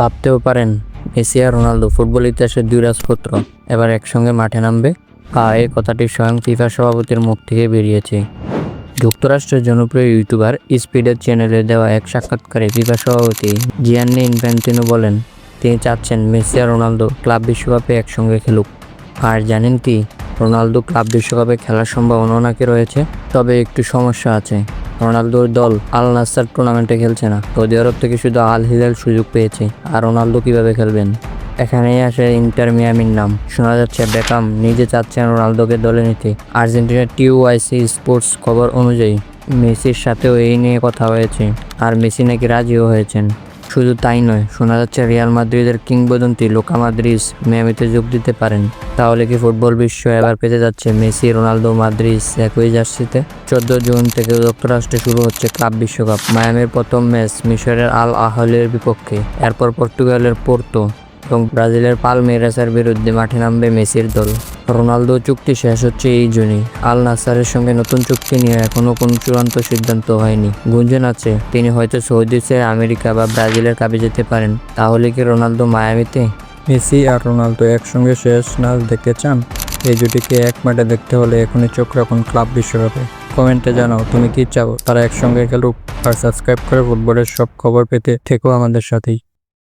ভাবতেও পারেন, মেসি আর রোনালদো ফুটবল ইতিহাসের দুই রাজপুত্র। এবার একসঙ্গে মাঠে নামবে। হ্যাঁ এই কথাটি স্বয়ং ফিফা সভাপতির মুখ থেকে বেরিয়েছে। যুক্তরাষ্ট্রের জনপ্রিয় ইউটিউবার, স্পিডের চ্যানেলে দেওয়া এক সাক্ষাৎকারে ফিফা সভাপতি জিয়ান্নি ইনফ্যান্টিনো বলেন, তিনি চাচ্ছেন মেসি আর রোনালদো ক্লাব বিশ্বকাপে একসঙ্গে খেলুক। আর জানেন কি, রোনালদো ক্লাব বিশ্বকাপে খেলার সম্ভাবনা নাকি রয়েছে, তবে একটু সমস্যা আছে। রোনালদোর দল আল নাসার টুর্নামেন্টে খেলছে না। সৌদি আরব থেকে শুধু আল হিলাল সুযোগ পেয়েছে। আর রোনালদো কীভাবে খেলবেন? এখানেই আসে ইন্টার মিয়ামির নাম। শোনা যাচ্ছে, বেকাম নিজে চাচ্ছেন রোনালদোকে দলে নিতে। আর্জেন্টিনার টিউআইসি স্পোর্টস খবর অনুযায়ী, মেসির সাথেও এই নিয়ে কথা হয়েছে। আর মেসি নাকি রাজিও হয়েছেন। শুধু তাই নয়, শোনা যাচ্ছে রিয়াল মাদ্রিদের কিংবদন্তি লোকা মাদ্রিস মিয়ামিতে যোগ দিতে পারেন। তাহলে কি ফুটবল বিশ্ব এবার পেতে যাচ্ছে মেসি, রোনালদো মাদ্রিস একই জার্সিতে? চোদ্দ জুন থেকে যুক্তরাষ্ট্রে শুরু হচ্ছে ক্লাব বিশ্বকাপ। মায়ামির প্রথম ম্যাচ মিশরের আল আহলের বিপক্ষে। এরপর পর্তুগালের পোর্তো এবং ব্রাজিলের পাল পালমেরাসের বিরুদ্ধে মাঠে নামবে মেসির দল। রোনালদো চুক্তি শেষ হচ্ছে এই জুনে আল নাসারের সঙ্গে নতুন চুক্তি নিয়ে এখনও কোনো চূড়ান্ত সিদ্ধান্ত হয়নি। গুঞ্জন আছে, তিনি হয়তো সৌদি ছেড়ে আমেরিকা বা ব্রাজিলের কাপে যেতে পারেন। তাহলে কি রোনালদো মায়ামিতে? মেসি আর রোনালদো একসঙ্গে শেষ নাচ দেখতে চান? এই জুটিকে এক মাঠে দেখতে হলে এখনই চোখ রাখুন ক্লাব বিশ্বকাপে। কমেন্টে জানাও, তুমি কি চাও তারা একসঙ্গে খেলুক? আর সাবস্ক্রাইব করে ফুটবলের সব খবর পেতে থেকো আমাদের সাথেই।